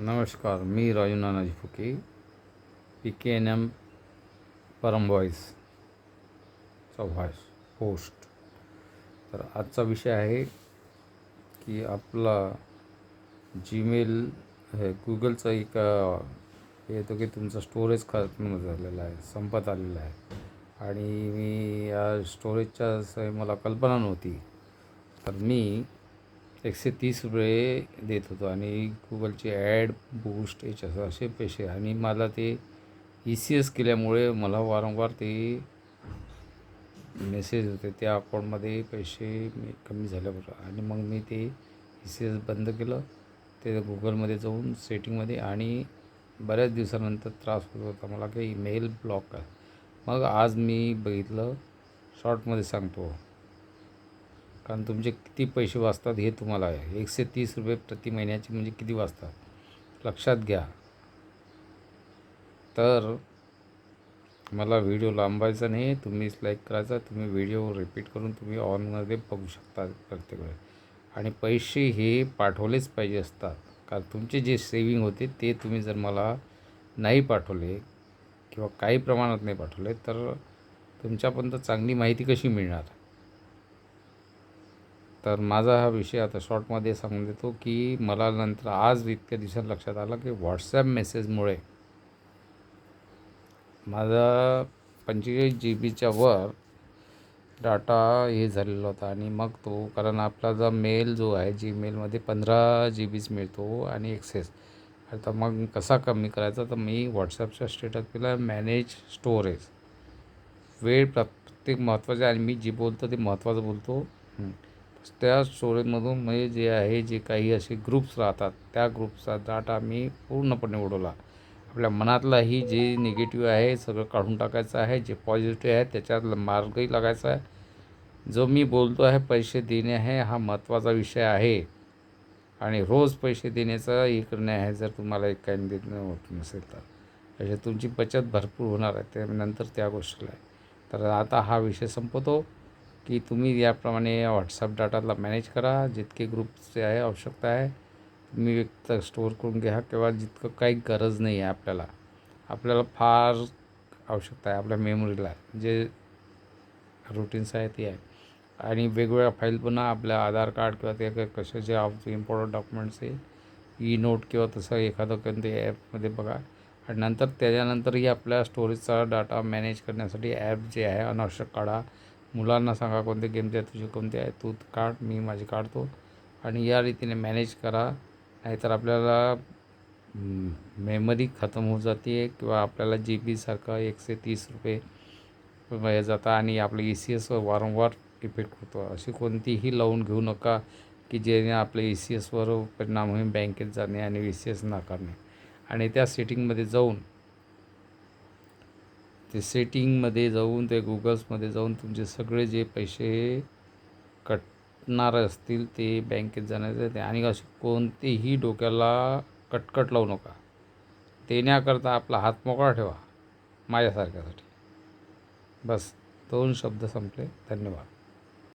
नमस्कार मी Raju Nanaji Phuke P K N M Param voice चौभाष host तर आजचा विषय आहे की आपला जीमेल हे गुगलचा एक हे येतो की तुमचा स्टोरेज खत्म झालेला आहे संपत आलेला आहे. आणि मी या स्टोरेजच्या मला कल्पना नव्हती. तर मी एकशे तीस रुपये देत होतो आणि गुगलचे ॲड बूस्ट याच्या असे पैसे. आणि मला ते ई सी एस केल्यामुळे मला वारंवार ते मेसेज होते. त्या अकाउंटमध्ये पैसे मी कमी झाल्याबरोबर आणि मग मी ते ई सी एस बंद केलं. ते गुगलमध्ये जाऊन सेटिंगमध्ये आणि बऱ्याच दिवसानंतर त्रास होत होता. मला काही मेल ब्लॉक आहे. मग आज मी बघितलं. शॉर्टमध्ये सांगतो. कारण तुमचे किती पैसे वाचतात हे तुम्हाला आहे एकशे तीस रुपये प्रति महिन्याचे म्हणजे किती वाचतात? लक्षात घ्या. तर मला व्हिडिओ लांबायचा नाही तुम्हीच लाईक करायचा तुम्ही व्हिडिओ रिपीट करून तुम्ही ऑनमध्ये बघू शकता प्रत्येक वेळेस. आणि पैसे हे पाठवलेच पाहिजे असतात. कारण तुमचे जे सेविंग होते ते तुम्ही जर मला नाही पाठवले किंवा काही प्रमाणात नाही पाठवले तर तुमच्यापर्यंत चांगली माहिती कशी मिळणार? तर माझा हा विषय आता शॉर्टमध्ये सांगून देतो की मला नंतर आज इतक्या दिवसात लक्षात आलं की व्हॉट्सॲप मेसेजमुळे माझा पंचेचाळीस जी बीच्या वर डाटा हे झालेला होता आणि मग तो कारण आपला जो मेल जो आहे जीमेलमध्ये पंधरा जी बीच मिळतो आणि एक्सेस आता मग कसा कमी करायचा? तर मी व्हॉट्सॲपच्या स्टेटस केला मॅनेज स्टोरेज वेळ प्रत्येक महत्त्वाचे आणि मी जे बोलतो ते महत्त्वाचं बोलतो. त्या स्टोरेजमधून म्हणजे जे आहे जे काही असे ग्रुप्स राहतात त्या ग्रुपचा डाटा मी पूर्णपणे उडवला. आपल्या मनातलाही जे निगेटिव्ह आहे सगळं काढून टाकायचं आहे जे पॉझिटिव्ह आहे त्याच्यात मार्गही लागायचा आहे. जो मी बोलतो आहे पैसे देणे आहे हा महत्त्वाचा विषय आहे. आणि रोज पैसे देण्याचा हे करणे आहे जर तुम्हाला एक काही देणं होत नसेल तर. अशी तुमची बचत भरपूर होणार आहे त्यानंतर त्या गोष्टीला आहे. तर आता हा विषय संपवतो की तुम्ही याप्रमाणे व्हॉट्सअप डाटाला मॅनेज करा. जितके ग्रुपचे आहे आवश्यकता आहे तुम्ही व्यक्त स्टोअर करून घ्या किंवा जितकं काही गरज नाही आहे आपल्याला. आपल्याला फार आवश्यकता आहे आपल्या मेमरीला जे रुटीन्स आहे ते आहे. आणि वेगवेगळ्या फाईल पण आपल्या आधार कार्ड किंवा ते काही कशाचे इम्पॉर्टंट डॉक्युमेंट्स आहे ई नोट किंवा तसं एखादं कोणते ॲपमध्ये बघा. आणि नंतर त्याच्यानंतरही आपल्या स्टोरेजचा डाटा मॅनेज करण्यासाठी ॲप जे आहे अनावश्यक काढा. मुलांना सांगा कोणते गेमचे आहे तुझे कोणते आहे तू काढ मी माझे काढतो. आणि या रीतीने मॅनेज करा. नाहीतर आपल्याला मेमरी खतम होत जाते किंवा आपल्याला जी बीसारखं एकशे तीस रुपये जातं आणि आपलं ई सी एसवर वारंवार इफेक्ट होतो अशी कोणतीही लावून घेऊ नका की जेणे आपल्या ई सी एसवर परिणाम होईल बँकेत जाणे आणि ई सी एस नाकारणे आणि त्या सेटिंगमध्ये जाऊन ते सेटिंगमध्ये जाऊन ते गुगल्समध्ये जाऊन तुमचे सगळे जे पैसे कटणारे असतील ते बँकेत जाण्याचे ते आणि असे कोणतेही डोक्याला कटकट लावू नका. देण्याकरता आपला हात मोकळा ठेवा माझ्यासारख्यासाठी. बस दोन शब्द संपले. धन्यवाद.